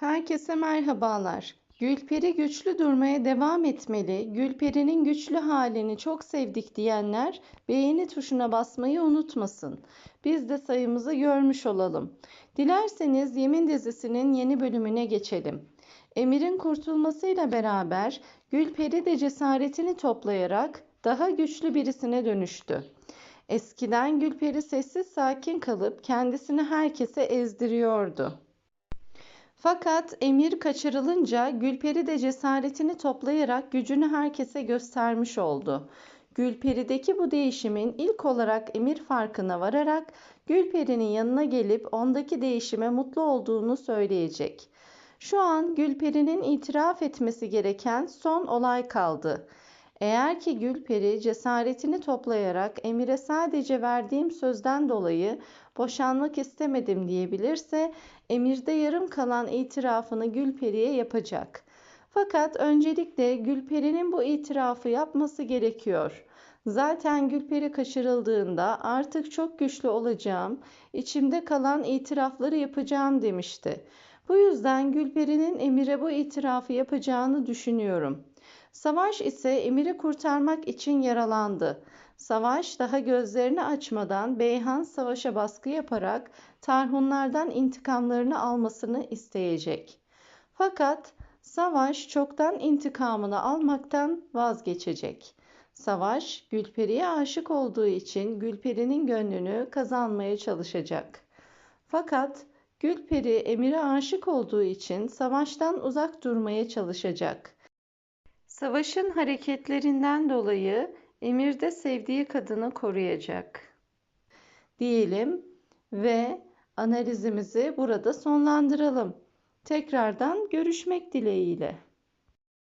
Herkese merhabalar. Gülperi güçlü durmaya devam etmeli. Gülperi'nin güçlü halini çok sevdik diyenler beğeni tuşuna basmayı unutmasın. Biz de sayımızı görmüş olalım. Dilerseniz Yemin dizisinin yeni bölümüne geçelim. Emir'in kurtulmasıyla beraber Gülperi de cesaretini toplayarak daha güçlü birisine dönüştü. Eskiden Gülperi sessiz sakin kalıp kendisini herkese ezdiriyordu. Fakat Emir kaçırılınca Gülperi de cesaretini toplayarak gücünü herkese göstermiş oldu. Gülperi'deki bu değişimin ilk olarak Emir farkına vararak Gülperi'nin yanına gelip ondaki değişime mutlu olduğunu söyleyecek. Şu an Gülperi'nin itiraf etmesi gereken son olay kaldı. Eğer ki Gülperi cesaretini toplayarak Emir'e sadece verdiğim sözden dolayı boşanmak istemedim diyebilirse Emir'de yarım kalan itirafını Gülperi'ye yapacak. Fakat öncelikle Gülperi'nin bu itirafı yapması gerekiyor. Zaten Gülperi kaçırıldığında artık çok güçlü olacağım, içimde kalan itirafları yapacağım demişti. Bu yüzden Gülperi'nin Emir'e bu itirafı yapacağını düşünüyorum. Savaş ise Emir'i kurtarmak için yaralandı. Savaş daha gözlerini açmadan Beyhan Savaş'a baskı yaparak Tarhunlardan intikamlarını almasını isteyecek. Fakat Savaş çoktan intikamını almaktan vazgeçecek. Savaş Gülperi'ye aşık olduğu için Gülperi'nin gönlünü kazanmaya çalışacak. Fakat Gülperi Emir'e aşık olduğu için savaştan uzak durmaya çalışacak. Savaşın hareketlerinden dolayı Emir de sevdiği kadını koruyacak. Diyelim ve analizimizi burada sonlandıralım. Tekrardan görüşmek dileğiyle.